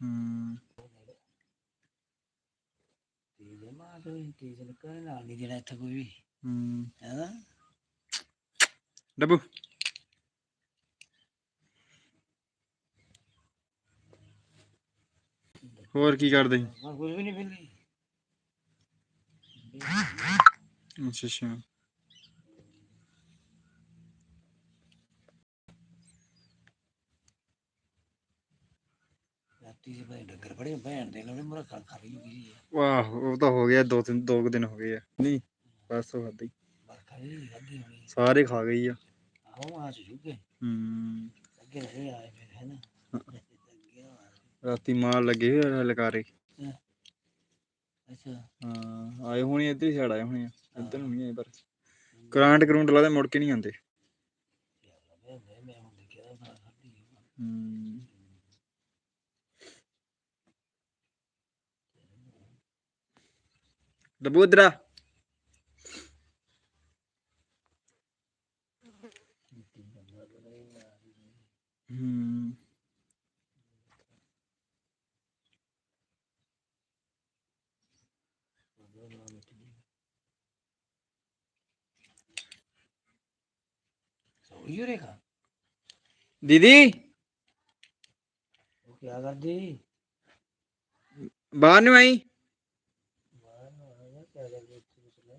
ਹੂੰ। ਤੀਜ ਦੇ ਮਾਂ ਤੋਂ ਤੀਜ ਨਿਕਲ ਨਾਲ ਨਹੀਂ ਦੇਣਾ ਇੱਥੇ ਕੋਈ ਵੀ ਹੂੰ ਹੈ ਡੱਬੂ। ਹੋਰ ਕੀ ਕਰਦੇ? ਕੁਝ ਵੀ ਨਹੀਂ ਫਿਰਨੀ ਅੱਛਾ ਅੱਛਾ। ਰਾਤੀ ਦੇ ਭਾਈ ਡੰਗਰ ਬੜੇ ਭੈਣ ਦੇ ਲੋਨੇ ਮਰਾ ਖਾ ਖਾ ਲਈ ਹੋਈ ਹੈ ਵਾਹ ਉਹ ਤਾਂ ਹੋ ਗਿਆ ਦੋ ਤਿੰਨ ਦੋ ਕੁ ਦਿਨ ਹੋ ਗਏ ਆ। ਨਹੀਂ ਬਸ ਉਹ ਖਾਧੀ ਬਰਖਾ ਸਾਰੇ ਖਾ ਗਈ ਆ। ਆਉਂ ਆ ਚੁੱਕੇ ਹੂੰ। ਅੱਗੇ ਨਹੀਂ ਆਏ ਫਿਰ ਹੈ ਨਾ। ਅੱਗੇ ਆ। ਰਾਤੀ ਮਾਰ ਲੱਗੇ ਹੋਏ ਲਕਾਰੇ ਅੱਛਾ। ਹਾਂ ਆਏ ਹੋਣੇ ਇੱਧਰ ਹੀ ਸਾਈਡ ਆਏ ਹੋਣੇ ਇੱਧਰ ਨੂੰ ਨਹੀਂ ਆਏ ਪਰ ਕਰੰਟ ਕਰੰਟ ਲਾਦੇ ਮੁੜ ਕੇ ਨਹੀਂ ਆਉਂਦੇ। ਹੂੰ। ਸੋਈ ਹੋ ਰੇਖਾ ਦੀਦੀ ਉਹ ਕੀ ਕਰਦੀ ਬਾਹਰ ਨੂੰ ਆਈ ਬਾਹਰ ਨੂੰ ਆਇਆ ਕਿਆ ਕਰਦੀ ਇੱਥੇ ਕੁਛ ਲੈ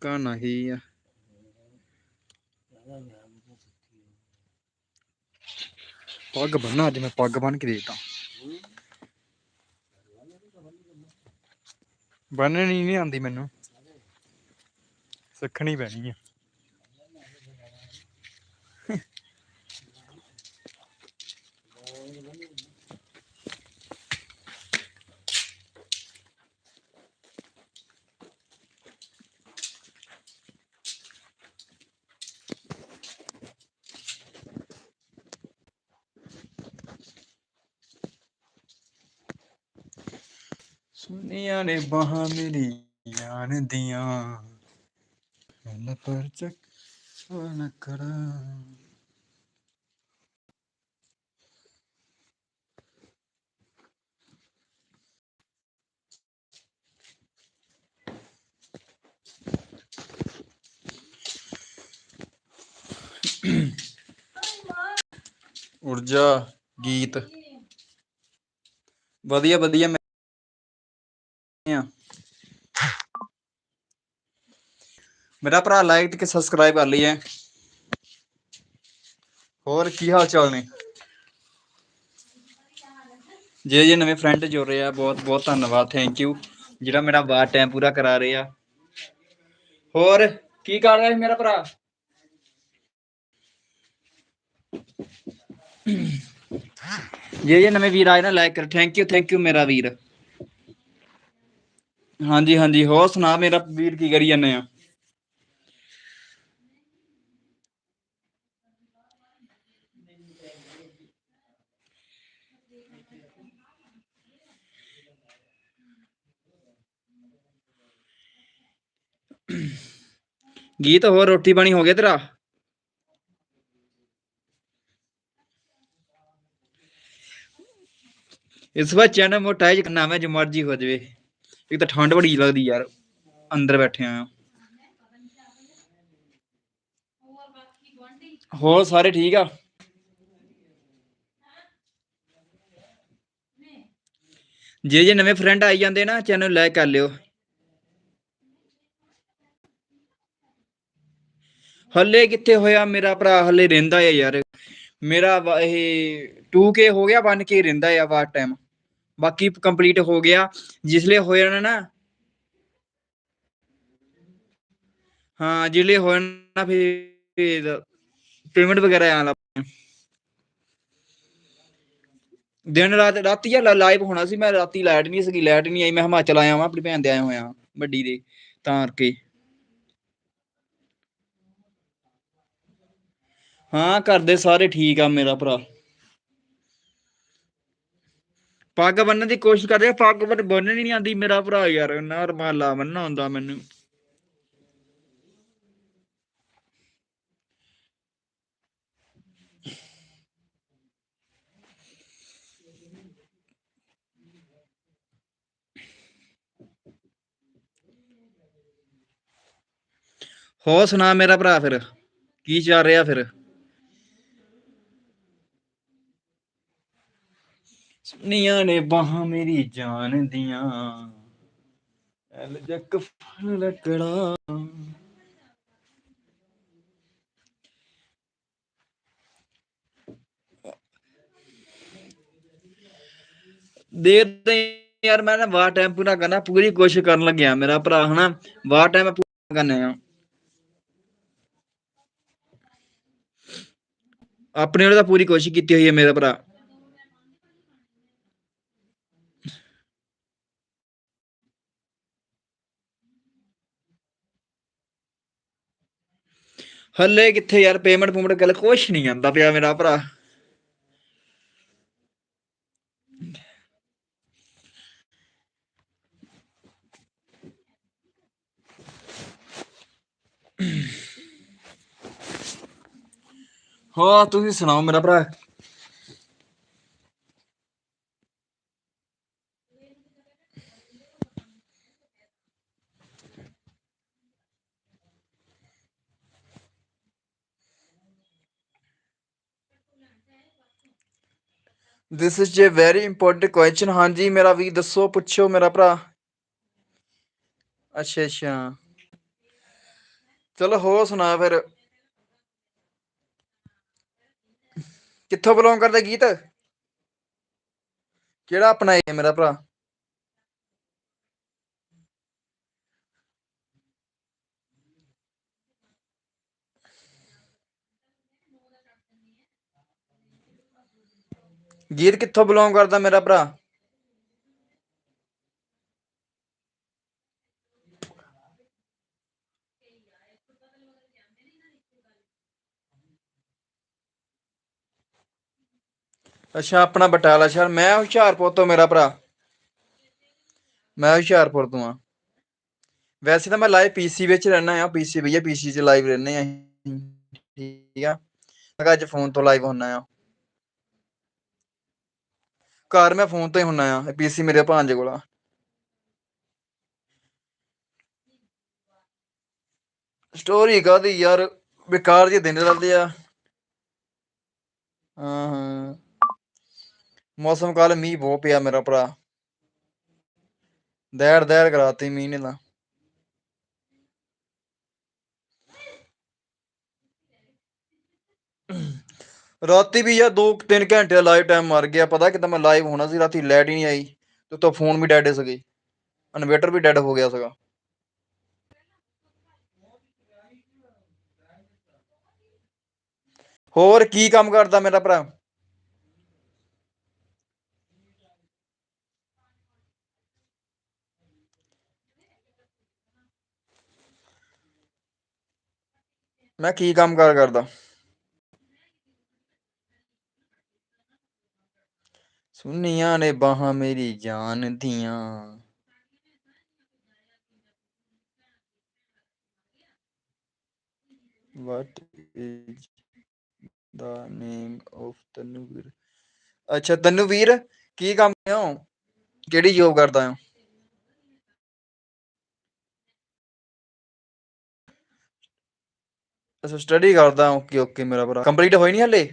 ਕਾਨਾ ਹੀ ਆ। ਪੱਗ ਬੰਨਾ ਅੱਜ ਮੈਂ ਪੱਗ ਬੰਨ ਕੇ ਦੇਤਾ ਬੰਨਣੀ ਨਹੀਂ ਆਉਂਦੀ ਮੈਨੂੰ। ਸਿੱਖਣੀ ਪੈਣੀ ਆ। ਸੁਨੀਆਂ ਨੇ ਬਾਹਾਂ ਮੇਰੀਆਂ ਨੇ ਦੀਆਂ ਮੈਂ ਪਰ ਚੱਕ ਸੋਨਾ ਕਰਾਂ ਊਰਜਾ ਗੀਤ ਵਧੀਆ ਵਧੀਆ ਮੈਂ ਆ। ਮੇਰਾ ਭਰਾ ਲਾਈਕ ਤੇ ਸਬਸਕ੍ਰਾਈਬ ਕਰ ਲਈ ਹੈ ਹੋਰ ਕੀ ਹਾਲ ਚਾਲ ਨੇ? ਜੇ ਜੇ ਨਵੇਂ ਫਰੈਂਡ ਜੁੜ ਰਹੇ ਆ, ਬਹੁਤ ਬਹੁਤ ਧੰਨਵਾਦ ਥੈਂਕ ਯੂ ਜਿਹੜਾ ਮੇਰਾ ਬਾਰ ਟਾਈਮ ਪੂਰਾ ਕਰਾ ਰਹੇ ਆ। ਹੋਰ, ਕੀ ਕਰ ਰਿਹਾ ਸੀ ਮੇਰਾ ਭਰਾ? ਜੇ ਜੇ ਨਵੇਂ ਵੀਰ ਆਏ ਨਾ ਲਾਈਕ ਕਰ ਥੈਂਕ ਯੂ ਥੈਂਕ ਯੂ ਮੇਰਾ ਵੀਰ। ਹਾਂਜੀ ਹਾਂਜੀ। ਹੋਰ ਸੁਣਾ ਮੇਰਾ ਵੀਰ ਕੀ ਕਰੀ ਜਾਂਦੇ ਆ? ਗੀਤ ਹੋਰ, ਰੋਟੀ ਪਾਣੀ ਹੋ ਗਿਆ ਤੇਰਾ? ਇਸ ਵਾਰ ਚੈਨਲ ਮੋਟਾ ਹੈ ਮੈਂ ਜੋ ਮਰਜ਼ੀ ਹੋ ਜਾਵੇ। ਇੱਕ ਤਾਂ ਠੰਡ ਬੜੀ ਲੱਗਦੀ ਯਾਰ, ਅੰਦਰ ਬੈਠੇ ਆ ਹੋਰ ਸਾਰੇ ਠੀਕ ਆ? ਜੇ ਜੇ ਨਵੇਂ ਫਰੈਂਡ ਆਈ ਜਾਂਦੇ ਨਾ ਚੈਨਲ ਲਾਈਕ ਕਰ ਲਿਓ। ਹੱਲੇ ਕਿੱਥੇ ਹੋਇਆ ਮੇਰਾ ਭਰਾ, ਹੱਲੇ ਰਹਿੰਦਾ ਹੈ ਯਾਰ। ਮੇਰਾ ਵਾ- ਇਹ 2K ਹੋ ਗਿਆ 1K ਰਹਿੰਦਾ ਆ ਵਾਰ ਟਾਈਮ ਬਾਕੀ ਕੰਪਲੀਟ ਹੋ ਗਿਆ। ਜਿਸਲੇ ਹੋ ਜਾਣਾ ਨਾ, ਹਾਂ, ਜਿਸਲੇ ਹੋ ਜਾਣਾ ਫਿਰ ਪੇਮੈਂਟ ਵਗੈਰਾ ਆਣ ਲੱਗ ਦਿਨ ਰਾਤ, ਰਾਤੀ ਆ ਲਾਈਵ ਹੋਣਾ ਸੀ, ਮੈਂ ਰਾਤੀ ਲਾਈਟ ਨਹੀਂ ਸੀਗੀ ਲਾਈਟ ਨਹੀਂ ਆਈ, ਮੈਂ ਹਿਮਾਚਲ ਆਇਆ ਵਾਂ, ਆਪਣੀ ਭੈਣ ਦੇ ਆਇਆ ਹੋਇਆ ਵੱਡੀ ਦੇ, ਤਾਂ ਕਰਕੇ। ਹਾਂ, ਘਰ ਦੇ ਸਾਰੇ ਠੀਕ ਆ, ਮੇਰਾ ਭਰਾ। ਪੱਗ ਬੰਨਣ ਦੀ ਕੋਸ਼ਿਸ਼ ਕਰ ਰਿਹਾ ਪੱਗ ਬੰਨ, ਬੰਨਣ ਨਹੀਂ ਆਂਦੀ ਮੇਰਾ ਭਰਾ ਯਾਰ ਨਾ ਰਮਾਲਾ ਬੰਨਣਾ ਹੁੰਦਾ ਮੈਨੂੰ। ਹੋ ਸੁਣਾ ਮੇਰਾ ਭਰਾ ਫਿਰ, ਕੀ ਚੱਲ ਰਿਹਾ ਫਿਰ? ਨੀਆਂ ਨੇ ਬਾਹਾਂ ਮੇਰੀ ਜਾਨ ਦੀਆਂ। ਐਲ ਜੱਕ ਫਲ ਲੱਕੜਾ। ਦੇਰ ਤੇ ਯਾਰ ਮੈਂ ਨਾ ਵਾਰ ਟਾਈਮ ਪੂਰਾ ਕਰਨਾ, ਪੂਰੀ ਕੋਸ਼ਿਸ਼ ਕਰਨ ਲੱਗਿਆ ਮੇਰਾ ਭਰਾ, ਹਨਾ? ਵਾਰ ਟਾਈਮ ਪੂਰਾ ਕਰਨਾ ਆ। ਆਪਣੇ ਵੱਲੋਂ ਤਾਂ ਪੂਰੀ ਕੋਸ਼ਿਸ਼ ਕੀਤੀ ਹੋਈ ਹੈ ਮੇਰਾ ਭਰਾ। ਹੱਲੇ ਕਿੱਥੇ ਯਾਰ ਪੇਮੈਂਟ ਪੂਮੈਂਟ ਗੱਲ ਕੁਛ ਨਹੀਂ ਆਂਦਾ ਪਿਆ ਮੇਰਾ ਭਰਾ। ਹਾਂ ਤੁਸੀਂ ਸੁਣਾਓ ਮੇਰਾ ਭਰਾ? This is a very important question ਹਾਂਜੀ, ਮੇਰਾ ਵੀ ਦੱਸੋ, ਪੁੱਛੋ ਮੇਰਾ ਭਰਾ। ਅੱਛਾ ਅੱਛਾ। ਚਲੋ ਹੋ ਸੁਣਾ ਫਿਰ। ਕਿੱਥੋਂ ਬਿਲੋਂਗ ਕਰਦਾ ਗੀਤ? ਕਿਹੜਾ ਆਪਣਾ ਹੈ ਮੇਰਾ ਭਰਾ? ਗੀਤ ਕਿੱਥੋਂ ਬਿਲੋਂਗ ਕਰਦਾ ਮੇਰਾ ਭਰਾ? ਅੱਛਾ, ਆਪਣਾ ਬਟਾਲਾ ਸ਼ਹਿਰ। ਮੈਂ ਹੁਸ਼ਿਆਰਪੁਰ ਤੋਂ ਮੇਰਾ ਭਰਾ। ਮੈਂ ਹੁਸ਼ਿਆਰਪੁਰ ਤੋਂ ਆ ਵੈਸੇ ਤਾਂ ਮੈਂ ਲਾਈਵ ਪੀਸੀ ਵਿੱਚ ਰਹਿਣਾ ਆ। ਪੀਸੀ ਭਈਆ ਪੀਸੀ 'ਚ ਲਾਈਵ ਰਹਿੰਦੇ ਆ ਠੀਕ ਆ। ਮੈਂ ਕਿਹਾ ਅੱਜ ਫੋਨ ਤੋਂ ਲਾਈਵ ਹੁੰਨਾ ਆ। ਘਰ ਮੈਂ ਫੋਨ ਤੇ ਹੀ ਹੁੰਨਾ ਆ ਪੀਸੀ ਮੇਰੇ ਭਾਂਜੇ ਕੋਲ ਆ। ਸਟੋਰੀ ਕਾਦੀ ਯਾਰ, ਬੇਕਾਰ ਜੇ ਦਿਨ ਚੱਲਦੇ ਆ। ਹਾਂ ਹਾਂ। ਮੌਸਮ ਕੱਲ ਮੀਂਹ ਬਹੁਤ ਪਿਆ ਮੇਰਾ ਭਰਾ। ਦੈੜ ਦੈੜ ਕਰਾਤੀ ਮੀਂਹ ਨੇ ਤਾਂ। ਰਾਤੀ ਵੀ ਯਾਰ 2-3 ਘੰਟੇ ਲਾਈਵ ਟਾਈਮ ਮਰ ਗਿਆ। ਪਤਾ ਕਿਦਾਂ ਮੈਂ ਲਾਈਵ ਹੋਣਾ ਸੀ, ਰਾਤੀ ਲਾਈਟ ਹੀ ਨਹੀਂ ਆਈ। ਤੇ ਉੱਤੋਂ ਫੋਨ ਵੀ ਡੈਡ ਸੀਗੇ। ਇਨਵੇਟਰ ਵੀ ਡੈਡ ਹੋ ਗਿਆ ਸੀਗਾ। ਹੋਰ ਕੀ ਕੰਮ ਕਰਦਾ ਮੇਰਾ ਭਰਾ? ਮੈਂ ਕੀ ਕੰਮ ਕਾਰ ਕਰਦਾ? ਸੁਨੀਆਂ ਨੇ ਬਾਹਾਂ ਮੇਰੀ ਜਾਨ ਦੀਆਂ। What is the name of Tanveer ਅੱਛਾ ਤਨਵੀਰ ਕੀ ਕੰਮ ਹੋ ਕਿਹੜੀ ਜੋਬ ਕਰਦਾ ਹੋ ਅੱਛਾ ਸਟੱਡੀ ਕਰਦਾ ਓਕੇ ਓਕੇ ਮੇਰਾ ਭਰਾ। ਕੰਪਲੀਟ ਹੋਈ ਨਹੀਂ ਹਲੇ?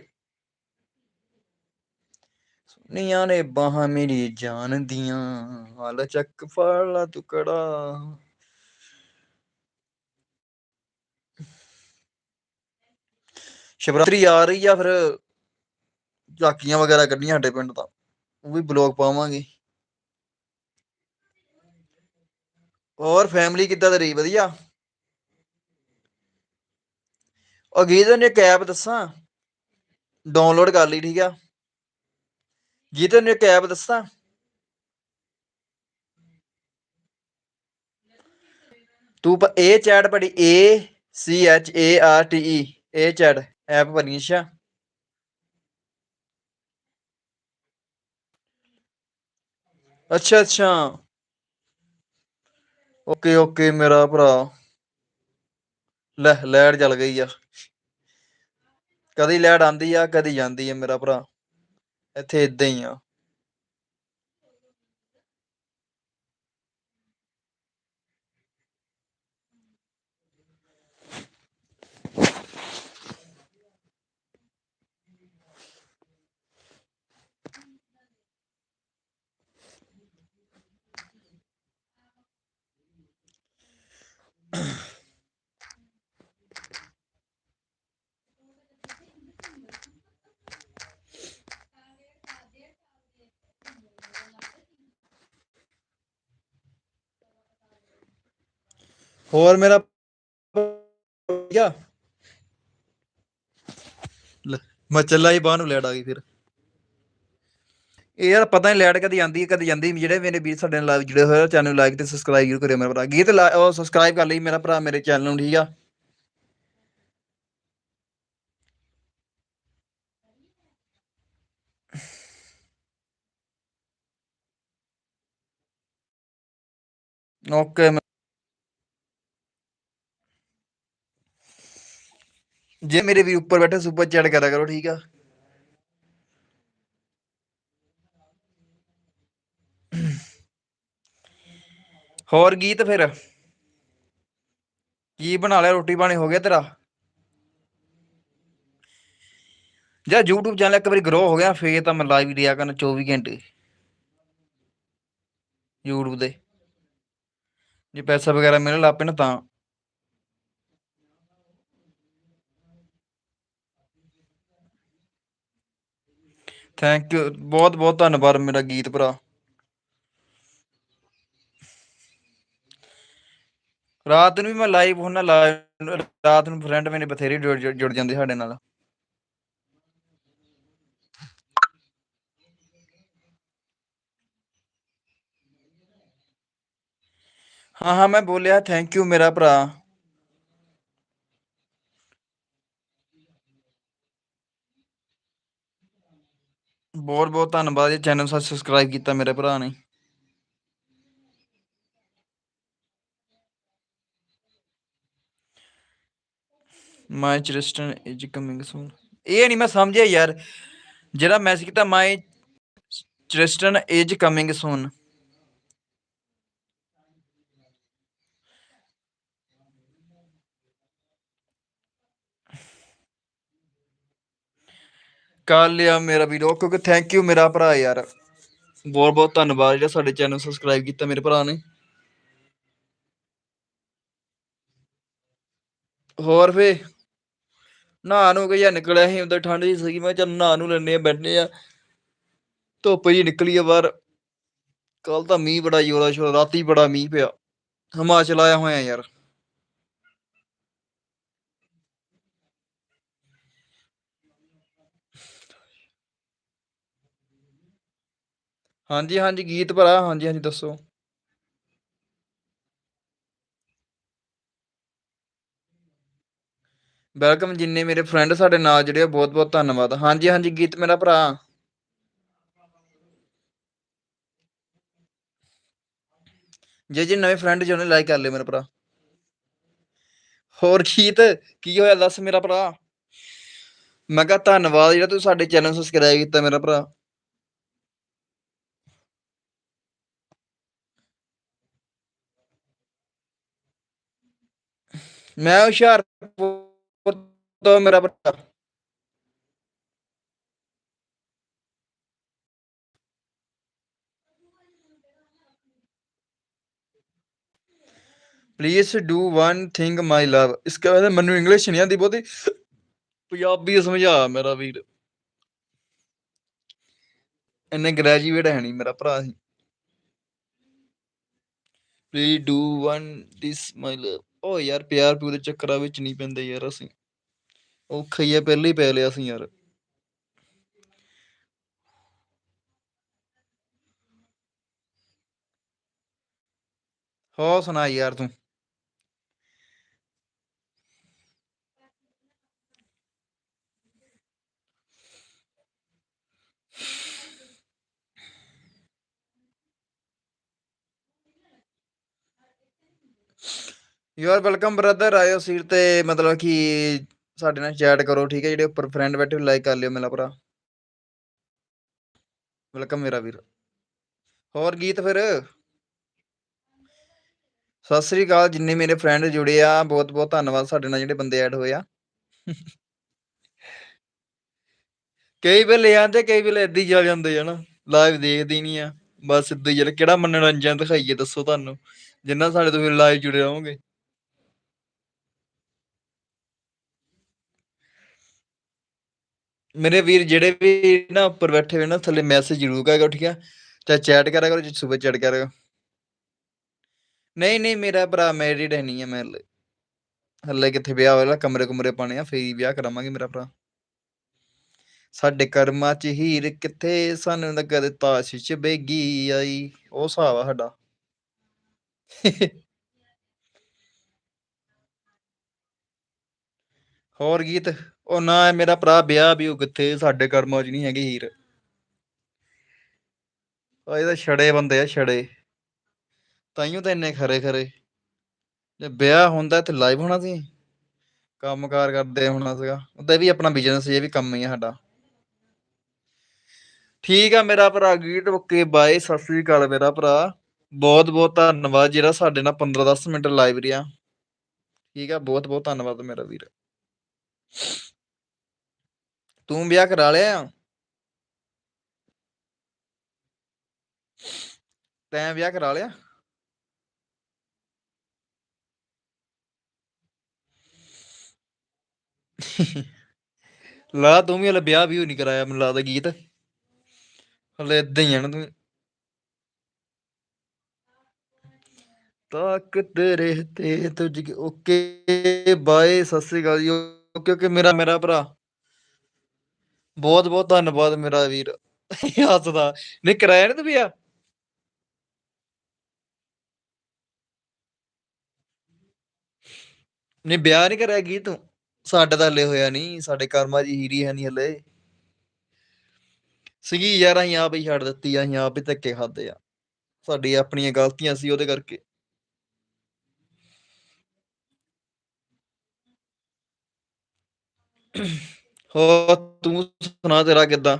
ਨੀਆਂ ਨੇ ਬਾਹਾਂ ਮੇਰੀ ਜਾਨ ਦੀਆਂ, ਹਾਲ ਚੱਕ ਫਾਲਾ ਟੁਕੜਾ ਸ਼ਿਵਰਾਤਰੀ ਆ ਰਹੀ ਆ ਫਿਰ, ਝਾਕੀਆਂ ਵਗੈਰਾ ਕੱਢੀਆਂ ਸਾਡੇ ਪਿੰਡ ਤਾਂ, ਉਹ ਵੀ ਬਲੌਗ ਪਾਵਾਂਗੇ। ਹੋਰ ਫੈਮਿਲੀ ਕਿੱਦਾਂ ਦੀ ਰਹੀ ਵਧੀਆ? ਉਹ ਨੇ ਇੱਕ ਐਪ ਦੱਸਾਂ ਡਾਊਨਲੋਡ ਕਰ ਲਈ, ਠੀਕ ਆ? ਜੀ ਨੇ ਇੱਕ ਐਪ ਦੱਸਾਂ? ਤੂੰ ਪ- ਇਹ ਚੈਟ ਪੜੀ ਏ C H A R T E ਇਹ ਚੈਟ, ਐਪ ਬਣੀ ਅੱਛਾ ਅੱਛਾ ਅੱਛਾ। ਓਕੇ ਓਕੇ, ਮੇਰਾ ਭਰਾ। ਲੈ, ਲੈਟ ਜਲ ਗਈ ਆ। ਕਦੀ ਲੈਟ ਆਂਦੀ ਆ, ਕਦੀ ਜਾਂਦੀ ਆ, ਮੇਰਾ ਭਰਾ। ਇੱਥੇ ਇਦਾਂ ਹੋਰ ਮੇਰਾ ਵਧੀਆ? ਲੈ, ਮੈਂ ਚੱਲਾ ਹੀ ਬਾਹਰ ਨੂੰ ਲੈਟ ਆ ਗਈ ਫਿਰ। ਇਹ ਯਾਰ ਪਤਾ ਨਹੀਂ ਲੈਟ ਕਦੀ ਆਂਦੀ ਹੈ ਕਦੀ ਜਾਂਦੀ ਜਿਹੜੇ ਮੇਰੇ ਵੀਰ ਸਾਡੇ ਨਾਲ live ਜੁੜੇ ਹੋਏ ਆ ਚੈਨਲ ਨੂੰ ਲਾਈਕ ਤੇ ਸਬਸਕ੍ਰਾਈਬ ਜ਼ਰੂਰ ਕਰਿਓ ਮੇਰਾ ਭਰਾ। ਗੀਤ ਲਾ- ਉਹ ਸਬਸਕ੍ਰਾਈਬ ਕਰ ਲਈ ਮੇਰਾ ਭਰਾ ਮੇਰੇ ਚੈਨਲ ਨੂੰ ਠੀਕ ਆ? ਓਕੇ ਜੇ ਮੇਰੇ ਵੀਰ ਉੱਪਰ ਬੈਠੇ, ਸੁਪਰ ਚੈਟ ਕਰਿਆ ਕਰੋ, ਠੀਕ ਆ। ਹੋਰ ਗੀਤ ਫਿਰ? ਕੀ ਬਣਾ ਲਿਆ, ਰੋਟੀ ਪਾਣੀ ਹੋ ਗਿਆ ਤੇਰਾ? ਜਾਂ YouTube ਚੈਨਲ ਇੱਕ ਵਾਰੀ ਗਰੋ ਹੋ ਗਿਆ, ਫੇਰ ਤਾਂ ਮੈਂ ਲਾਈਵ ਰਿਹਾ ਕਰਨਾ 24 ਘੰਟੇ। YouTube ਦੇ। ਜੇ ਪੈਸਾ ਵਗੈਰਾ ਮਿਲਣ ਲੱਗ ਪਏ ਨਾ ਤਾਂ। ਥੈਂਕ ਯੂ ਬਹੁਤ ਬਹੁਤ ਧੰਨਵਾਦ ਮੇਰਾ ਗੀਤ ਭਰਾ। ਰਾਤ ਨੂੰ ਵੀ ਮੈਂ ਲਾਈਵ ਹੁੰਦਾ ਲਾਈਵ ਰਾਤ ਨੂੰ ਫਰੈਂਡ ਮੇਰੇ ਬਥੇਰੇ ਜੁੜ- ਜੁੜ ਜਾਂਦੇ ਸਾਡੇ ਨਾਲ। ਹਾਂ ਹਾਂ, ਮੈਂ ਬੋਲਿਆ ਥੈਂਕ ਯੂ ਮੇਰਾ ਭਰਾ। ਬਹੁਤ ਬਹੁਤ ਧੰਨਵਾਦ ਇਹ ਚੈਨਲ ਸਬਸਕ੍ਰਾਈਬ ਕੀਤਾ ਮੇਰੇ ਭਰਾ ਨੇ। ਮਾਈ ਚ੍ਰਿਸਟਨ ਇਜ ਕਮਿੰਗ ਸੂਨ ਇਹ ਨਹੀਂ ਮੈਂ ਸਮਝਿਆ ਯਾਰ, ਜਿਹੜਾ ਮੈਸੇਜ ਕੀਤਾ ਮਾਈ ਚ੍ਰਿਸਟਨ ਇਜ ਕਮਿੰਗ ਸੂਨ ਕਰ ਲਿਆ ਮੇਰਾ ਵੀਡੀਓ ਕਿਉਂਕਿ ਥੈਂਕ ਯੂ ਮੇਰਾ ਭਰਾ ਯਾਰ। ਬਹੁਤ ਬਹੁਤ ਧੰਨਵਾਦ ਜਿਹੜਾ ਸਾਡੇ ਚੈਨਲ ਸਬਸਕ੍ਰਾਈਬ ਕੀਤਾ ਮੇਰੇ ਭਰਾ ਨੇ। ਹੋਰ ਫੇ, ਨਹਾ ਨੂੰ ਗਿਆ ਨਿਕਲਿਆ ਸੀ ਉਧਰ ਠੰਡ ਜੀ ਸੀਗੀ, ਮੈਂ ਕਿਹਾ ਚੱਲ ਨਹਾ ਨੂੰ ਲੈਣੇ ਆ ਬੈਠੇ ਆ ਧੁੱਪ ਜੀ ਨਿਕਲੀ ਆ ਬਾਹਰ। ਕੱਲ ਤਾਂ ਮੀਂਹ ਬੜਾ ਜ਼ੋਰਾ ਸ਼ੋਰ, ਰਾਤੀ ਬੜਾ ਮੀਂਹ ਪਿਆ। ਹਿਮਾਚਲ ਆਇਆ ਹੋਇਆ ਯਾਰ। ਹਾਂਜੀ ਹਾਂਜੀ, ਗੀਤ ਭਰਾ, ਹਾਂਜੀ ਹਾਂਜੀ, ਦੱਸੋ। ਵੈਲਕਮ ਜਿੰਨੇ ਮੇਰੇ ਫਰੈਂਡ ਸਾਡੇ ਨਾਲ ਜਿਹੜੇ ਆ ਬਹੁਤ ਬਹੁਤ ਧੰਨਵਾਦ। ਹਾਂਜੀ ਹਾਂਜੀ, ਗੀਤ ਮੇਰਾ ਭਰਾ। ਜੇ ਜੇ ਨਵੇਂ ਫਰੈਂਡ ਜਿਹਨੇ ਲਾਈਕ ਕਰ ਲਿਓ ਮੇਰਾ ਭਰਾ। ਹੋਰ ਗੀਤ, ਕੀ ਹੋਇਆ ਦੱਸ ਮੇਰਾ ਭਰਾ। ਮੈਂ ਕਿਹਾ ਧੰਨਵਾਦ ਜਿਹੜਾ ਤੂੰ ਸਾਡੇ ਚੈਨਲ ਸਬਸਕ੍ਰਾਈਬ ਕੀਤਾ ਮੇਰਾ ਭਰਾ। ਮੈਂ ਹੁਸ਼ਿਆਰਪੁਰ ਤੋਂ ਮੇਰਾ ਭਰਾ। Please do one thing my love ਇਸਕੇ ਬਾਰੇ ਮੈਨੂੰ ਇੰਗਲਿਸ਼ ਨਹੀਂ ਆਉਂਦੀ ਬਹੁਤੀ। ਪੰਜਾਬੀ ਸਮਝਾ ਮੇਰਾ ਵੀਰ। ਇਹਨੇ ਗ੍ਰੈਜੂਏਟ ਹੈ ਨਹੀਂ ਮੇਰਾ ਭਰਾ ਸੀ please do one this my love ਉਹ ਯਾਰ ਪਿਆਰ ਪਿਓ ਦੇ ਚੱਕਰਾਂ ਵਿੱਚ ਨਹੀਂ ਪੈਂਦੇ ਯਾਰ ਅਸੀਂ। ਔਖਾ ਹੀ ਆ ਪਹਿਲੇ ਹੀ ਪੈ ਲਿਆ ਸੀ ਯਾਰ। ਹੋ ਸੁਣਾ ਯਾਰ ਤੂੰ। ਯੂ ਆਰ ਵੈਲਕਮ ਬ੍ਰਦਰ ਆਇਓ ਸੀਟ ਤੇ ਮਤਲਬ ਕਿ ਸਾਡੇ ਨਾਲ ਚੈਟ ਕਰੋ ਠੀਕ ਹੈ ਜਿਹੜੇ ਉੱਪਰ ਫਰੈਂਡ ਬੈਠੇ ਲਾਈਕ ਕਰ ਲਿਓ ਮੇਰਾ ਭਰਾ ਵੈਲਕਮ ਮੇਰਾ ਵੀਰ ਹੋਰ ਗੀਤ ਫਿਰ? ਸਤਿ ਸ੍ਰੀ ਅਕਾਲ, ਜਿੰਨੇ ਮੇਰੇ ਫਰੈਂਡ ਜੁੜੇ ਆ, ਬਹੁਤ ਬਹੁਤ ਧੰਨਵਾਦ ਸਾਡੇ ਨਾਲ ਜਿਹੜੇ ਬੰਦੇ ਐਡ ਹੋਏ ਆ। ਕਈ ਵੇਲੇ ਆਂਦੇ, ਕਈ ਵੇਲੇ ਏਦਾਂ ਹੀ ਚੱਲ ਜਾਂਦੇ ਆ ਲਾਈਵ ਦੇਖਦੇ ਹੀ ਨਹੀਂ ਆ। ਬਸ ਏਦਾਂ ਹੀ ਚੱਲ ਕਿਹੜਾ ਮਨੋਰੰਜਨ ਦਿਖਾਈਏ, ਦੱਸੋ ਤੁਹਾਨੂੰ। ਜਿੰਨਾ ਸਾਡੇ ਤੋਂ ਫਿਰ ਲਾਈਵ ਜੁੜੇ ਰਹੋਗੇ। ਮੇਰੇ ਵੀਰ ਜਿਹੜੇ ਵੀ ਨਾ ਉੱਪਰ ਬੈਠੇ ਹੋਏ ਨਾ ਥੱਲੇ ਮੈਸੇਜ ਜ਼ਰੂਰ ਕਰਿਆ ਠੀਕ ਆ? ਚਾਹੇ ਚੈਟ ਕਰਿਆ ਕਰੋ, ਚਾਹੇ ਸੁਬਹ ਚੈਟ ਕਰਿਆ ਕਰੋ। ਨਹੀਂ ਨਹੀਂ, ਮੇਰਾ ਭਰਾ ਮੈਰਿਡ ਹੈ ਨਹੀਂ ਹੈ ਮੈਂ ਹਲੇ। ਕਿੱਥੇ ਵਿਆਹ ਹੋਇਆ ਕਮਰੇ ਕੁਮਰੇ ਪਾਣੇ ਆ, ਫੇਰ ਹੀ ਵਿਆਹ ਕਰਾਵਾਂਗੇ ਮੇਰਾ ਭਰਾ। ਸਾਡੇ ਕਰਮਾਂ 'ਚ ਹੀਰ ਕਿੱਥੇ, ਸਾਨੂੰ ਤਾਂ ਕਦੇ ਤਾਸ਼ 'ਚ ਬੇਗੀ ਆਈ। ਉਹ ਹਿਸਾਬ ਆ ਸਾਡਾ। ਹੋਰ ਗੀਤ? ਉਹ ਨਾ ਮੇਰਾ ਭਰਾ ਵਿਆਹ ਵੀ ਉਹ ਕਿੱਥੇ, ਸਾਡੇ ਕਰਮਾਂ 'ਚ ਨਹੀਂ ਹੈਗੀ ਹੀਰ। ਉਹ ਇਹ ਛੜੇ ਬੰਦੇ ਆ, ਛੜੇ। ਤਾਈਓ ਤਾਂ ਇੰਨੇ ਖਰੇ ਖਰੇ। ਜੇ ਵਿਆਹ ਹੁੰਦਾ ਤੇ ਲਾਈਵ ਹੋਣਾ ਸੀ। ਕੰਮਕਾਰ ਕਰਦੇ ਹੋਣਾ ਸੀਗਾ। ਉਹਦਾ ਵੀ ਆਪਣਾ ਬਿਜ਼ਨਸ ਇਹ ਵੀ ਕੰਮ ਹੀ ਆ ਸਾਡਾ। ਠੀਕ ਆ ਮੇਰਾ ਭਰਾ ਗੀਤ ਓਕੇ ਬਾਏ ਸਤਿ ਸ੍ਰੀ ਅਕਾਲ ਮੇਰਾ ਭਰਾ। ਬਹੁਤ ਬਹੁਤ ਧੰਨਵਾਦ ਜਿਹੜਾ ਸਾਡੇ ਨਾਲ 15-10 ਮਿੰਟ ਲਾਈਵ ਰਿਹਾ। ਠੀਕ ਆ, ਬਹੁਤ ਬਹੁਤ ਧੰਨਵਾਦ ਮੇਰਾ ਵੀਰ। ਤੂੰ ਵਿਆਹ ਕਰਾ ਲਿਆ? ਆ? ਤੈਂ ਵਿਆਹ ਕਰਾ ਲਿਆ? ਲਾ ਤੂੰ ਵੀ ਹਲੇ ਵਿਆਹ ਵੀ ਨਹੀਂ ਕਰਾਇਆ, ਮੈਨੂੰ ਲੱਗਦਾ ਗੀਤ। ਹਲੇ ਏਦਾਂ ਹੀ ਆ ਨਾ ਤੂੰ। ਤਾਕਤ ਤੇਰੇ ਤੇ ਤੁਝ ਓਕੇ, ਬਾਏ, ਸਤਿ ਸ੍ਰੀ ਅਕਾਲ ਜੀ। ਓਕੇ ਓਕੇ, ਮੇਰਾ ਮੇਰਾ ਭਰਾ। ਬਹੁਤ ਬਹੁਤ ਧੰਨਵਾਦ ਮੇਰਾ ਵੀਰ। ਹੱਸਦਾ। ਨਹੀਂ ਕਰਾਇਆ ਨੀ ਤੂੰ ਵਿਆਹ ਨਹੀਂ ਵਿਆਹ ਨਹੀਂ ਕਰਿਆ ਕੀ ਤੂੰ? ਸਾਡਾ ਤਾਂ ਹਲੇ ਹੋਇਆ ਨਹੀਂ ਸਾਡੇ ਕਰਮਾਂ ਦੀ ਹੀਰੀ ਹੈ ਨਹੀਂ ਹਲੇ। ਸੀਗੀ ਯਾਰ ਅਸੀਂ ਆਪ ਹੀ ਛੱਡ ਦਿੱਤੀ ਆ, ਅਸੀਂ ਆਪ ਹੀ ਧੱਕੇ ਖਾਦੇ ਆ। ਸਾਡੀ ਆਪਣੀਆਂ ਗਲਤੀਆਂ ਸੀ ਉਹਦੇ ਕਰਕੇ। ਹੋ ਤੂੰ ਸੁਣਾ ਤੇਰਾ ਕਿੱਦਾਂ?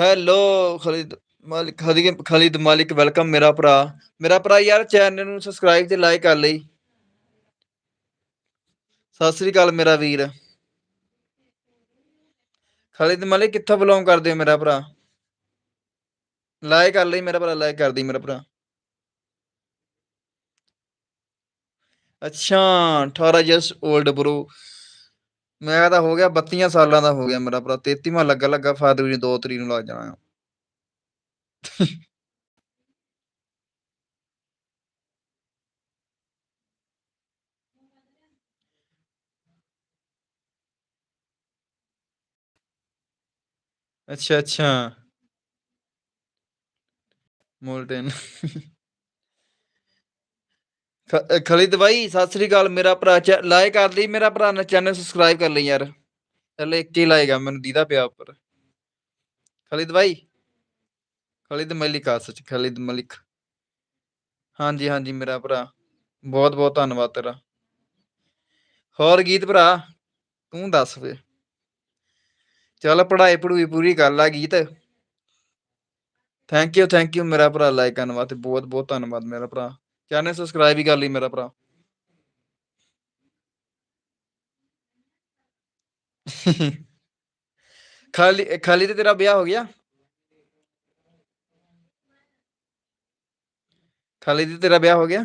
ਹੈਲੋ ਖਲੀਦ ਮਾਲਿਕ, ਖਲੀਦ ਖਲੀਦ ਮਾਲਿਕ ਵੈਲਕਮ ਮੇਰਾ ਭਰਾ। ਮੇਰਾ ਭਰਾ ਯਾਰ ਚੈਨਲ ਨੂੰ ਸਬਸਕ੍ਰਾਈਬ ਤੇ ਲਾਈਕ ਕਰ ਲਈ। ਸਤਿ ਸ੍ਰੀ ਅਕਾਲ ਮੇਰਾ ਵੀਰ। ਖਾਲਿਦ ਮਲਿਕ, ਕਿੱਥੋਂ ਬਿਲੋਂਗ ਕਰਦੇ ਹੋ ਮੇਰਾ ਭਰਾ? ਲਾਈਕ ਕਰ ਲਈ ਮੇਰਾ ਭਰਾ ਲਾਈਕ ਕਰਦੀ ਮੇਰਾ ਭਰਾ। ਅੱਛਾ 18 ਇਅਰਸ 올ਡ ਬ్రో ਮੈਂ ਤਾਂ ਹੋ ਗਿਆ 32 ਸਾਲਾਂ ਦਾ ਹੋ ਗਿਆ ਮੇਰਾ ਭਰਾ 33ਵਾਂ ਲੱਗਾ ਲੱਗਾ ਫਰਵਰੀ 2 ਤਰੀਕ ਨੂੰ ਲੱਗ ਜਾਣਾ ਆ। ਅੱਛਾ ਅੱਛਾ। ਮੋਲਟਨ। ਖਲੀਦ ਬਾਈ, ਸਤਿ ਸ੍ਰੀ ਅਕਾਲ ਮੇਰਾ ਭਰਾ ਲਾਇਕ ਕਰ ਲਈ ਮੇਰਾ ਭਰਾ ਨੇ ਚੈਨਲ ਸਬਸਕ੍ਰਾਈਬ ਕਰ ਲਈ ਯਾਰ। ਚੱਲ ਇੱਕ ਹੀ ਲਾਏਗਾ ਮੈਨੂੰ ਦੀਦਾ ਪਿਆ ਉੱਪਰ। ਖਲੀਦ ਭਾਈ ਖਲੀਦ ਮਲਿਕ ਆ ਸੱਚ, ਖਲੀਦ ਮਲਿਕ। ਹਾਂਜੀ ਹਾਂਜੀ, ਮੇਰਾ ਭਰਾ। ਬਹੁਤ ਬਹੁਤ ਧੰਨਵਾਦ ਤੇਰਾ। ਹੋਰ ਗੀਤ ਭਰਾ, ਤੂੰ ਦੱਸ ਫੇ ਚੱਲ ਪੜਾਈ ਪੜੂਈ ਪੂਰੀ ਕਰ ਲਾ ਗੀਤ। ਥੈਂਕ ਯੂ ਥੈਂਕ ਯੂ ਮੇਰਾ ਭਰਾ ਲਾਈਕ ਕਰਨ ਵਾਸਤੇ ਬਹੁਤ ਬਹੁਤ ਧੰਨਵਾਦ ਮੇਰਾ ਭਰਾ। ਚੈਨਲ ਸਬਸਕ੍ਰਾਈਬ ਵੀ ਕਰ ਲਈ ਮੇਰਾ ਭਰਾ ਖਾਲੀ ਖਾਲੀ ਤੇ ਤੇਰਾ ਵਿਆਹ ਹੋ ਗਿਆ ਖਾਲੀ ਤੇ ਤੇਰਾ ਵਿਆਹ ਹੋ ਗਿਆ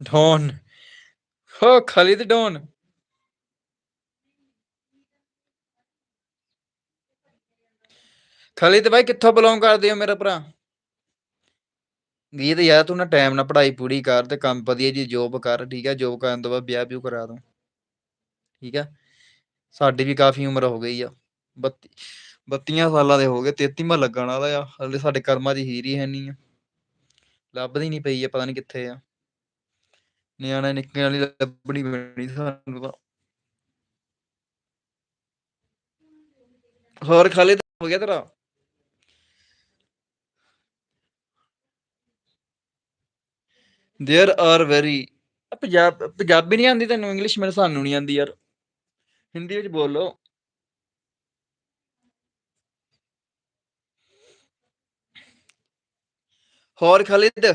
ਡੌਨ ਹੋ ਖਾਲੀ ਤੇ ਡੌਨ ਖਾਲੀ ਤੇ ਬਾਈ ਕਿੱਥੋਂ ਬਿਲੋਂਗ ਕਰਦੇ ਹੋ ਮੇਰਾ ਭਰਾ? ਗੀਤ ਯਾਰ ਤੂੰ ਨਾ ਟਾਈਮ ਨਾਲ ਪੜ੍ਹਾਈ ਪੂਰੀ ਕਰ ਤੇ ਕੰਮ ਵਧੀਆ ਜੀ ਜੋਬ ਕਰ, ਠੀਕ ਹੈ ਜੋਬ ਕਰਨ ਤੋਂ ਬਾਅਦ ਵਿਆਹ ਵੀ ਕਰਾ ਦੂੰ। ਠੀਕ ਹੈ ਸਾਡੀ ਵੀ ਕਾਫੀ ਉਮਰ ਹੋ ਗਈ ਆ। 32 32 ਸਾਲਾਂ ਦੇ ਹੋ ਗਏ 33ਵਾਂ ਲੱਗਣ ਵਾਲਾ ਆ। ਹਲੇ ਸਾਡੇ ਕਰਮਾਂ ਦੀ ਹੀਰ ਹੀ ਹੈ ਨਹੀਂ ਆ। ਲੱਭਦੀ ਨਹੀਂ ਪਈ ਆ, ਪਤਾ ਨਹੀਂ ਕਿੱਥੇ ਆ। ਨਿਆਣੇ ਨਿੱਕੇ ਵਾਲੀ ਲੱਭਣੀ ਪੈਣੀ ਸਾਨੂੰ ਤਾਂ। ਹੋਰ ਖਾਲੀ ਹੋ ਗਿਆ ਤੇਰਾ? there are very Punjab Punjabi ਨਹੀਂ ਆਉਂਦੀ ਤੈਨੂੰ ਇੰਗਲਿਸ਼ ਮੇਰੇ ਸਾਨੂੰ ਨਹੀਂ ਆਉਂਦੀ ਯਾਰ ਹਿੰਦੀ ਵਿੱਚ ਬੋਲੋ ਹੋਰ ਖਾਲਿਦ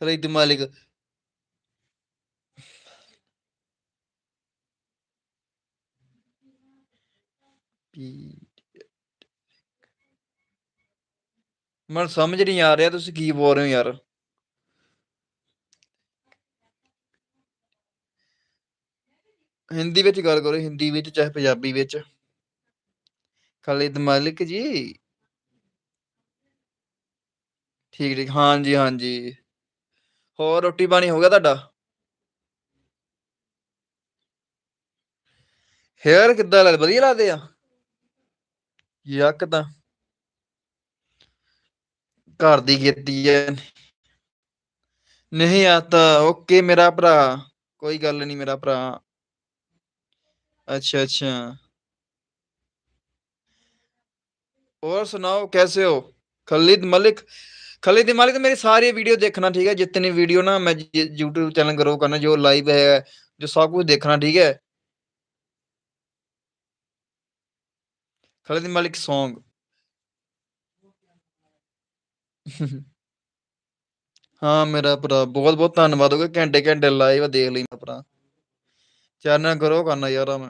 ਖਾਲਿਦ ਮਾਲਿਕ ਮੈਨੂੰ ਸਮਝ ਨਹੀਂ ਆ ਰਿਹਾ, ਤੁਸੀਂ ਕੀ ਬੋਲ ਰਹੇ ਹੋ ਯਾਰ? ਹਿੰਦੀ ਵਿੱਚ ਗੱਲ ਕਰੋ, ਹਿੰਦੀ ਵਿੱਚ ਚਾਹੇ ਪੰਜਾਬੀ ਵਿੱਚ। ਖਾਲਿਦ ਮਾਲਿਕ ਜੀ। ਠੀਕ ਠੀਕ। ਹਾਂਜੀ ਹਾਂਜੀ। ਹੋਰ ਰੋਟੀ ਪਾਣੀ ਹੋ ਗਿਆ ਤੁਹਾਡਾ? ਹੇਅਰ ਕਿੱਦਾਂ ਲੱਗਦਾ? ਵਧੀਆ ਲੱਗਦੇ ਆ? ਯੱਕ ਤਾਂ ਘਰ ਦੀ ਖੇਤੀ ਹੈ ਨਹੀਂ ਆ ਤਾਂ ਓਕੇ ਮੇਰਾ ਭਰਾ ਕੋਈ ਗੱਲ ਨਹੀਂ ਮੇਰਾ ਭਰਾ अच्छा अच्छा और सुनाओ कैसे हो खलीद मलिक खलीद मलिक मेरी सारी वीडियो देखना ठीक है जितनी वीडियो ना मैं यूट्यूब चैनल ग्रो करना जो लाइव है जो सब कुछ देखना ठीक है खलीद मलिक सॉन्ग ਹਾਂ, ਮੇਰਾ ਭਰਾ, ਬਹੁਤ ਬਹੁਤ ਧੰਨਵਾਦ ਹੋਗਾ ਘੰਟੇ ਘੰਟੇ ਲਾਈਵ ਦੇਖ ਲਈ ਮੇਰਾ ਭਰਾ। ਚੈਨਲ ਕਰੋ ਕਰਨਾ ਯਾਰਾ ਮੈਂ।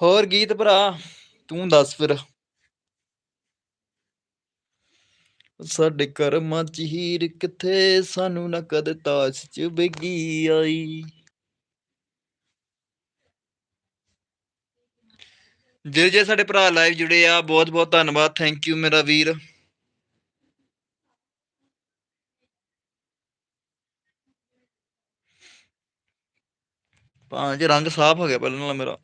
ਹੋਰ ਗੀਤ ਭਰਾ, ਤੂੰ ਦੱਸ ਫਿਰ। ਸਾਡੇ ਕਰਮਾਂ ਚ ਹੀਰ ਕਿੱਥੇ? ਸਾਨੂੰ ਨਾ ਕਦੇ ਤਾਸ਼ ਚ ਬਗੀ ਆਈ। ਜੇ ਜੇ ਸਾਡੇ ਭਰਾ ਲਾਈਵ ਜੁੜੇ ਆ, ਬਹੁਤ ਬਹੁਤ ਧੰਨਵਾਦ ਥੈਂਕ ਯੂ ਮੇਰਾ ਵੀਰ। ਭਾਂਜ ਰੰਗ ਸਾਫ਼ ਹੋ ਗਿਆ ਪਹਿਲਾਂ ਨਾਲ ਮੇਰਾ।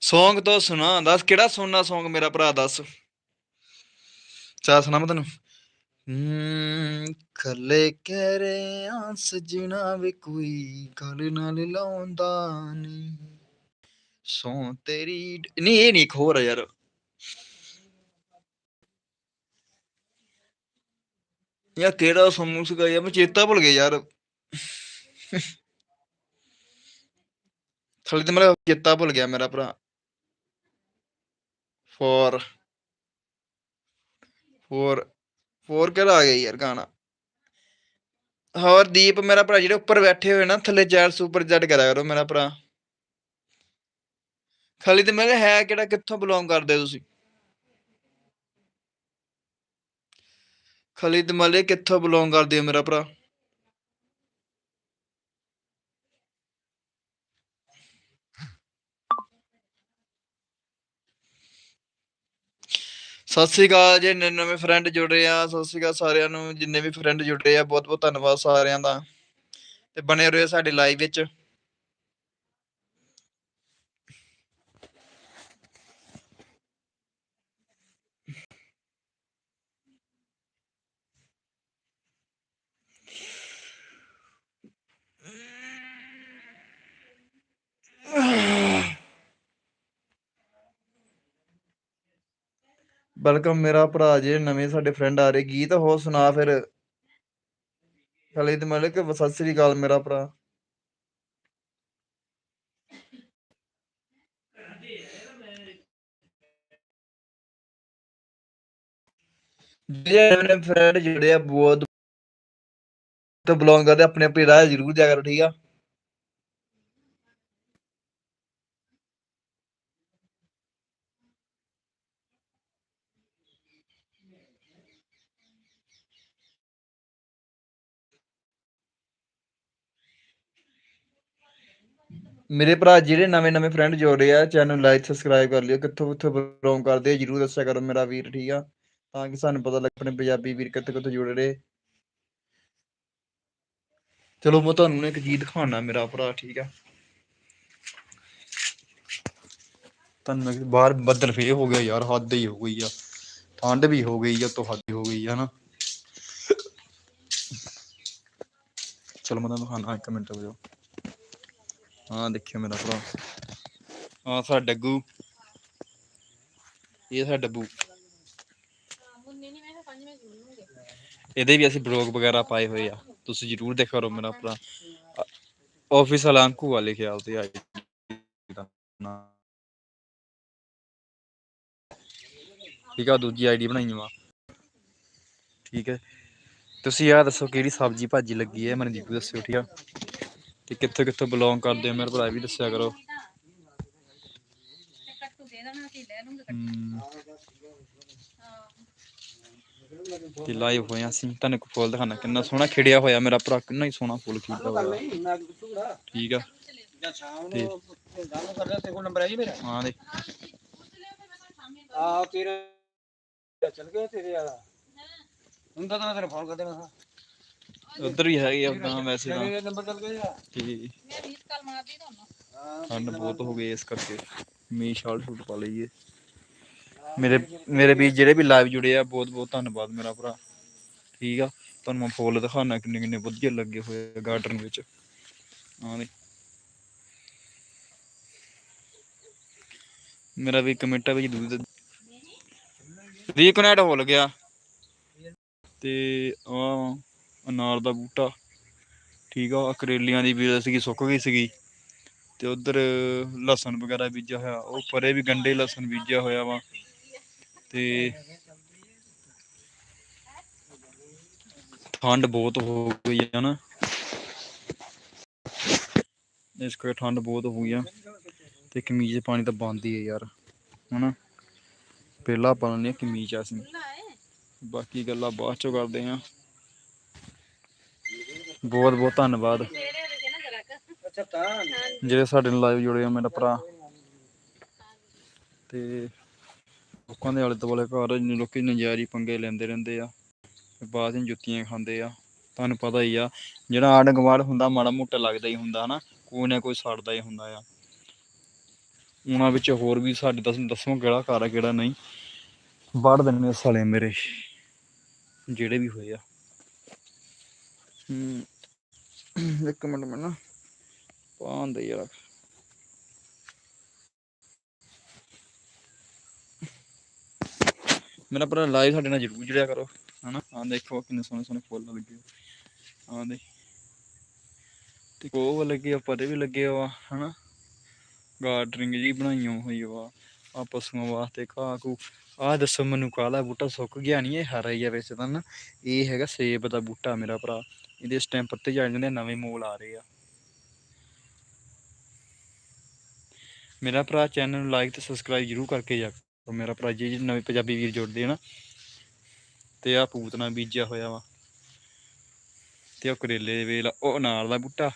ਸੌਂਗ ਤੋਂ ਸੁਣਾ, ਦੱਸ ਕਿਹੜਾ ਸੋਨਾ ਸੌਂਗ ਮੇਰਾ ਭਰਾ, ਦੱਸ। ਚਾ ਸੁਣਾ ਮੈਂ ਤੈਨੂੰ? ਖਲੇ ਕਹਿ ਰਹੇ ਸਜਣਾ ਵੇ ਕੋਈ ਗੱਲ ਨਾਲ ਲਾਉਂਦਾ ਨਹੀਂ। ਸੌ ਤੇਰੀ ਨਹੀਂ, ਇਹ ਨਹੀਂ ਇੱਕ ਹੋਰ ਯਾਰ। ਯਾ ਕਿਹੜਾ ਸੌਂਗ ਸੀਗਾ ਯਾਰ, ਮੈਂ ਚੇਤਾ ਭੁੱਲ ਗਿਆ ਯਾਰ। ਥਲੇ ਤੇ ਮੇਰਾ ਚੇਤਾ ਭੁੱਲ ਗਿਆ ਮੇਰਾ ਭਰਾ। ਫੋਰ ਫੋਰ ਹੋਰ ਕਿਹੜਾ ਆ ਗਿਆ ਯਾਰ ਗਾਣਾ? ਹੋਰ ਦੀਪ ਮੇਰਾ ਭਰਾ ਜਿਹੜੇ ਉੱਪਰ ਬੈਠੇ ਹੋਏ ਨਾ, ਥੱਲੇ ਚੈਟ ਸੁਪਰ ਜੱਟ ਕਰਿਆ ਕਰੋ ਮੇਰਾ ਭਰਾ। ਖਾਲੀ ਤੇ ਮੇਰੇ ਹੈ ਕਿਹੜਾ, ਕਿੱਥੋਂ ਬਿਲੋਂਗ ਕਰਦੇ ਹੋ ਤੁਸੀਂ ਖਲੀਦ ਮਲੇ ਕਿੱਥੋਂ ਬਿਲੋਂਗ ਕਰਦੇ ਹੋ ਮੇਰਾ ਭਰਾ? ਸਤਿ ਸ੍ਰੀ ਅਕਾਲ ਜੇ, ਨਵੇਂ ਨਵੇਂ ਫਰੈਂਡ ਜੁੜੇ ਆ, ਸਤਿ ਸ੍ਰੀ ਅਕਾਲ ਸਾਰਿਆਂ ਨੂੰ, ਜਿੰਨੇ ਵੀ ਫਰੈਂਡ ਜੁੜੇ ਆ, ਬਹੁਤ ਬਹੁਤ ਧੰਨਵਾਦ ਸਾਰਿਆਂ ਦਾ ਤੇ ਬਣੇ ਰਹੋ ਸਾਡੇ ਲਾਈਵ ਵਿੱਚ। ਵੈਲਕਮ ਮੇਰਾ ਭਰਾ ਜੇ ਨਵੇਂ ਸਾਡੇ ਫਰੈਂਡ ਆ ਰਹੇ, ਗੀਤ ਹੋ ਸੁਣਾ ਫਿਰ। ਖਲੀਦ ਮਲਿਕ ਸਤਿ ਸ੍ਰੀ ਅਕਾਲ ਮੇਰਾ ਭਰਾ। ਜਿਹੜੇ ਨਵੇਂ ਫਰੈਂਡ ਜਿਹੜੇ ਆ, ਬਹੁਤ ਤੋਂ ਬਿਲੋਂਗ ਕਰਦੇ ਆਪਣੇ ਆਪਣੀ ਰਾਹ ਜ਼ਰੂਰ ਜਾ ਕਰੋ, ਠੀਕ ਆ? ਮੇਰੇ ਭਰਾ ਜਿਹੜੇ ਨਵੇਂ ਨਵੇਂ ਫਰੈਂਡ ਜੁੜ ਰਹੇ ਆ ਚੈਨਲ ਲਾਈਕ ਸਬਸਕ੍ਰਾਈਬ ਕਰ ਲਿਓ ਕਿੱਥੋਂ ਕਿੱਥੋਂ ਬਿਲੋਂਗ ਕਰਦੇ ਆ ਜਰੂਰ ਦੱਸਿਆ ਕਰੋ ਮੇਰਾ ਵੀਰ ਠੀਕ ਆ ਤਾਂ ਕਿ ਸਾਨੂੰ ਪਤਾ ਲੱਗੇ ਆਪਣੇ ਪੰਜਾਬੀ ਵੀਰ ਕਿੱਥੇ ਕਿੱਥੇ ਜੁੜ ਰਹੇ ਚਲੋ ਮੈਂ ਤੁਹਾਨੂੰ ਨਾ ਇੱਕ ਗੀਤ ਦਿਖਾਉਣਾ ਮੇਰਾ ਭਰਾ ਠੀਕ ਆ ਤੁਹਾਨੂੰ ਮੈਂ ਬਾਹਰ ਬੱਦਲ ਫੇ ਹੋ ਗਿਆ ਯਾਰ ਹੱਦ ਹੀ ਹੋ ਗਈ ਆ ਠੰਡ ਵੀ ਹੋ ਗਈ ਆ ਤੋਂ ਹੱਦ ਹੀ ਹੋ ਗਈ ਆ ਨਾ ਚਲੋ ਮੈਂ ਤੁਹਾਨੂੰ ਦਿਖਾਉਣਾ ਇੱਕ ਮਿੰਟ ਰੁਕੋ ਹਾਂ, ਦੇਖਿਓ ਮੇਰਾ ਭਰਾ। ਹਾਂ, ਸਾਡਾ ਡੱਗੂ। ਇਹ ਸਾਡਾ ਡੱਬੂ। ਇਹਦੇ ਵੀ ਅਸੀਂ ਬਲੌਗ ਵਗੈਰਾ ਪਾਏ ਹੋਏ ਆ। ਤੁਸੀਂ ਜਰੂਰ ਦੇਖਿਆ ਕਰੋ ਮੇਰਾ ਭਰਾ। ਆਫਿਸ ਵਾਲਾ ਅੰਕੂ ਵਾਲੇ ਖਿਆਲ ਤੇ ਆਈ ਠੀਕ ਆ, ਦੂਜੀ ਆਈਡੀ ਬਣਾਈ ਵਾ ਠੀਕ ਹੈ। ਤੁਸੀਂ ਆ ਦੱਸੋ ਕਿਹੜੀ ਸਬਜ਼ੀ ਭਾਜੀ ਲੱਗੀ ਹੈ? ਮੈਨੂੰ ਜਰੂਰ ਦੱਸਿਓ, ਠੀਕ ਆ। ਤੇ ਕਿੱਥੋਂ ਕਿੱਥੋਂ ਬਿਲੋਂਗ ਕਰਦੇ ਹੋ ਮੇਰੇ ਭਰਾ ਵੀ ਦੱਸਿਆ ਕਰੋ। ਤੇ ਲਾਈਵ ਹੋਇਆ ਸੀ ਤੁਹਾਨੂੰ ਇੱਕ ਫੁੱਲ ਦਿਖਾਣਾ ਕਿੰਨਾ ਸੋਹਣਾ ਖਿੜਿਆ ਹੋਇਆ ਮੇਰਾ ਭਰਾ ਕਿੰਨਾ ਹੀ ਸੋਹਣਾ ਫੁੱਲ ਖਿੜਿਆ ਹੋਇਆ। ਠੀਕ ਆ। ਜਾਂ ਸ਼ਾਮ ਨੂੰ ਗੱਲ ਕਰਦਾ ਤੇ ਕੋਲ ਨੰਬਰ ਹੈ ਜੀ ਮੇਰਾ ਹਾਂ ਦੇ ਆ ਤੇਰਾ ਚੱਲ ਗਿਆ ਤੇਰੇ ਵਾਲਾ। ਹੁੰਦਾ ਤਾਂ ਮੈਂ ਤੈਨੂੰ ਫੋਨ ਕਰ ਦੇਣਾ ਉਧਰ ਵੀ ਹੈਗੇ ਆ ਉਦਾਂ ਵੈਸੇ ਤਾਂ। ਨੰਬਰ ਚੱਲ ਗਿਆ ਤੇ ਹਾਂ ਠੰਡ ਬਹੁਤ ਹੋ ਗਈ ਇਸ ਕਰਕੇ। ਮੀ ਸ਼ਾਲ ਸ਼ੂਟ ਪਾ ਲਈਏ ਮੇਰੇ ਮੇਰੇ ਵੀ ਜਿਹੜੇ ਵੀ ਲਾਈਵ ਜੁੜੇ ਆ ਬਹੁਤ ਬਹੁਤ ਧੰਨਵਾਦ ਮੇਰਾ ਭਰਾ। ਠੀਕ ਆ। ਤੁਹਾਨੂੰ ਮੈਂ ਫੁੱਲ ਦਿਖਾਣਾ ਕਿੰਨੇ ਕਿੰਨੇ ਵਧੀਆ ਲੱਗੇ ਹੋਏ ਆ ਗਾਰਡਨ ਵਿੱਚ। ਹਾਂ ਦੇ ਮੇਰਾ ਵੀ ਕਮੈਂਟਾਂ ਵਿੱਚ ਦੂਰ ਰੀਕਨੈਕਟ ਹੋ ਲੱਗਿਆ ਤੇ ਆ ਅਨਾਰ ਦਾ ਬੂਟਾ। ਠੀਕ ਆ, ਕਰੇਲਿਆਂ ਦੀ ਬੀਜ ਸੀਗੀ, ਸੁੱਕ ਗਈ ਸੀਗੀ। ਤੇ ਉਧਰ ਲਸਣ ਵਗੈਰਾ ਬੀਜਿਆ ਹੋਇਆ, ਉਹ ਪਰੇ ਵੀ ਗੰਡੇ ਲਸਣ ਬੀਜਿਆ ਹੋਇਆ ਵਾ। ਤੇ ਠੰਡ ਬਹੁਤ ਹੋ ਗਈ ਹੈ ਨਾ। ਇਸ ਕਰਕੇ ਠੰਡ ਬਹੁਤ ਹੋ ਗਈ ਆ। ਤੇ ਕਮੀਜ਼ ਪਾਣੀ ਤਾਂ ਬੰਦ ਹੀ ਹੈ ਯਾਰ, ਹਨਾ। ਪਹਿਲਾਂ ਪਾ ਲੈਂਦੇ ਆ ਕਮੀਜ਼ ਆ ਅਸੀਂ। ਬਾਕੀ ਗੱਲਾਂ ਬਾਅਦ ਚੋਂ ਕਰਦੇ ਆ। ਬਹੁਤ ਬਹੁਤ ਧੰਨਵਾਦ। ਜਿਹੜੇ ਸਾਡੇ ਨਾਲ ਲਾਈਵ ਜੁੜੇ ਆ ਮੇਰਾ ਭਰਾ। ਤੇ ਲੋਕਾਂ ਦੇ ਆਲੇ ਦੁਆਲੇ ਘਰ ਲੋਕੀ ਨਜਾਇਰੀ ਪੰਗੇ ਲੈਂਦੇ ਰਹਿੰਦੇ ਆ। ਬਾਅਦ ਵਿੱਚ ਜੁੱਤੀਆਂ ਖਾਂਦੇ ਆ। ਤੁਹਾਨੂੰ ਪਤਾ ਹੀ ਆ ਜਿਹੜਾ ਆਂਢ ਗੁਆਂਢ ਹੁੰਦਾ ਮਾੜਾ ਮੋਟਾ ਲੱਗਦਾ ਹੀ ਹੁੰਦਾ ਹਨਾ? ਕੋਈ ਨਾ ਕੋਈ ਸੜਦਾ ਹੀ ਹੁੰਦਾ ਆ। ਉਹਨਾਂ ਵਿੱਚ ਹੋਰ ਵੀ ਸਾਡੇ ਦਸ ਦਸਵਾਂ ਕਿਹੜਾ ਘਰ ਆ ਕਿਹੜਾ ਨਹੀਂ। ਵੜ ਆ ਸਾਲੇ ਮੇਰੇ। ਜਿਹੜੇ ਵੀ ਹੋਏ ਆ। ਹੂੰ। ਇੱਕ ਮਿੰਟ ਮੈਂ ਨਾ ਪਾਉਂਦੇ ਯਾਰ ਮੇਰਾ ਭਰਾ ਲਾਈਵ ਸਾਡੇ ਨਾਲ ਜ਼ਰੂਰ ਜੁੜਿਆ ਕਰੋ ਹਨਾ ਆਹ ਦੇਖੋ ਕਿੰਨੇ ਸੋਹਣੇ ਸੋਹਣੇ ਫੁੱਲ ਲੱਗੇ ਆਹ ਦੇ ਤੇ ਕੋਵ ਲੱਗੇ ਆ ਪਰੇ ਵੀ ਲੱਗੇ ਆ ਹਨਾ ਗਾਰਡਨਿੰਗ ਜੀ ਬਣਾਈਆਂ ਹੋਈ ਵਾ ਆ ਪਸ਼ੂਆਂ ਵਾਸਤੇ ਘਾਹ ਘੂ ਆਹ ਦੱਸੋ ਮੈਨੂੰ ਕਾਲਾ ਬੂਟਾ ਸੁੱਕ ਗਿਆ ਨਹੀਂ ਇਹ ਹਰਾ ਹੀ ਆ ਵੈਸੇ ਤਾਂ ਨਾ ਇਹ ਹੈਗਾ ਸੇਬ ਦਾ ਬੂਟਾ ਮੇਰਾ ਭਰਾ ਇਹਦੇ ਇਸ ਟਾਈਮ ਪੱਤੇ ਜਾਂਦੇ, ਨਵੇਂ ਮੂਲ ਆ ਰਹੇ ਆ। ਮੇਰਾ ਭਰਾ ਚੈਨਲ ਨੂੰ ਲਾਈਕ ਤੇ ਸਬਸਕ੍ਰਾਈਬ ਜਰੂਰ ਕਰਕੇ ਜਾ ਮੇਰਾ ਭਰਾ ਜੀ ਨਵੇਂ ਪੰਜਾਬੀ ਵੀਰ ਜੁੜਦੇ ਆ ਤੇ ਆ ਪੂਤਨਾ ਬੀਜਿਆ ਹੋਇਆ ਵਾ। ਤੇ ਉਹ ਕਰੇਲੇ ਦੇ ਵੇਲ ਉਹ ਅਨਾਰ ਦਾ ਬੂਟਾ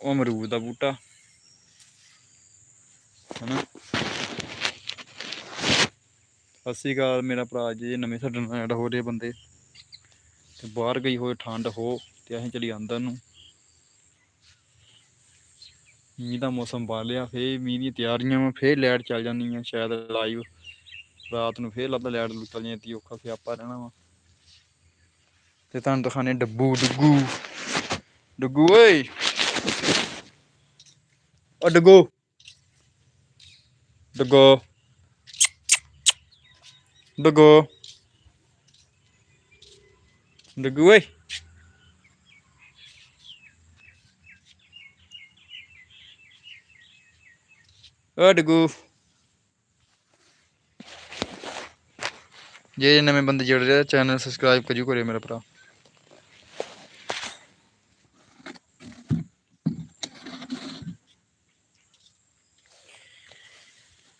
ਉਹ ਅਮਰੂਦ ਦਾ ਬੂਟਾ, ਹਨਾ। ਸਤਿ ਸ਼੍ਰੀ ਅਕਾਲ, ਮੇਰਾ ਭਰਾ ਜੀ, ਨਵੇਂ ਸਾਡੇ ਨਾਲ ਐਡ ਹੋ ਰਹੇ ਬੰਦੇ। ਤੇ ਬਾਹਰ ਗਈ ਹੋਏ ਠੰਡ ਹੋ ਤੇ ਅਸੀਂ ਚਲੀ ਅੰਦਰ ਨੂੰ। ਮੀਂਹ ਦਾ ਮੌਸਮ ਬਣ ਲਿਆ ਫੇਰ ਮੀਂਹ ਦੀਆਂ ਤਿਆਰੀਆਂ ਵਾ, ਫੇਰ ਲਾਈਟ ਚੱਲ ਜਾਂਦੀ ਆ ਸ਼ਾਇਦ ਲਾਈਵ ਰਾਤ ਨੂੰ ਫੇਰ ਲੱਭਦਾ ਲਾਈਟ ਚੱਲ ਜਾਂਦੀ ਔਖਾ ਸਿਆਪਾ ਰਹਿਣਾ ਵਾ। ਤੇ ਤੁਹਾਨੂੰ ਦਿਖਾਣੇ ਡੱਬੂ, ਡੁੱਗੂ। ਡੱਗੂ ਓਏ! ਓ ਡੁੱਗੂ! ਡੁੱਗੂ! ਡੁੱਗੂ! ਡੁੱਗੂ ਓਏ ਓ ਡੁੱਗੂ ਜੇ ਨਵੇਂ ਬੰਦੇ ਜੁੜ ਰਹੇ ਚੈਨਲ ਸਬਸਕ੍ਰਾਈਬ ਕਰਿਓ ਕਰਿਓ ਮੇਰਾ ਭਰਾ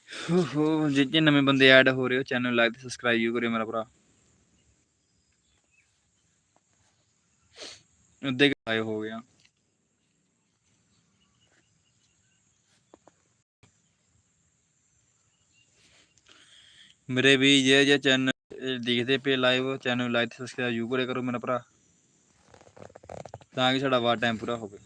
ਹੋ ਹੋ ਜੇ ਨਵੇਂ ਬੰਦੇ ਐਡ ਹੋ ਰਹੇ ਹੋ ਚੈਨਲ ਲਾਈਕ ਤੇ ਸਬਸਕ੍ਰਾਈਬ ਕਰਿਓ ਮੇਰਾ ਭਰਾ ਅੱਧੇ ਆਏ ਹੋ ਗਿਆ ਮੇਰੇ ਵੀ ਜੇ ਜੇ ਚੈਨਲ ਦੇਖਦੇ ਪਏ ਲਾਈਵ ਚੈਨਲ ਲਾਈਕ ਤੇ ਸਬਸਕ੍ਰਾਈਬ ਯੂ ਕਰਿਆ ਕਰੋ ਮੇਰਾ ਭਰਾ। ਤਾਂ ਕਿ ਸਾਡਾ ਵਾਰ ਟਾਈਮ ਪੂਰਾ ਹੋਵੇ।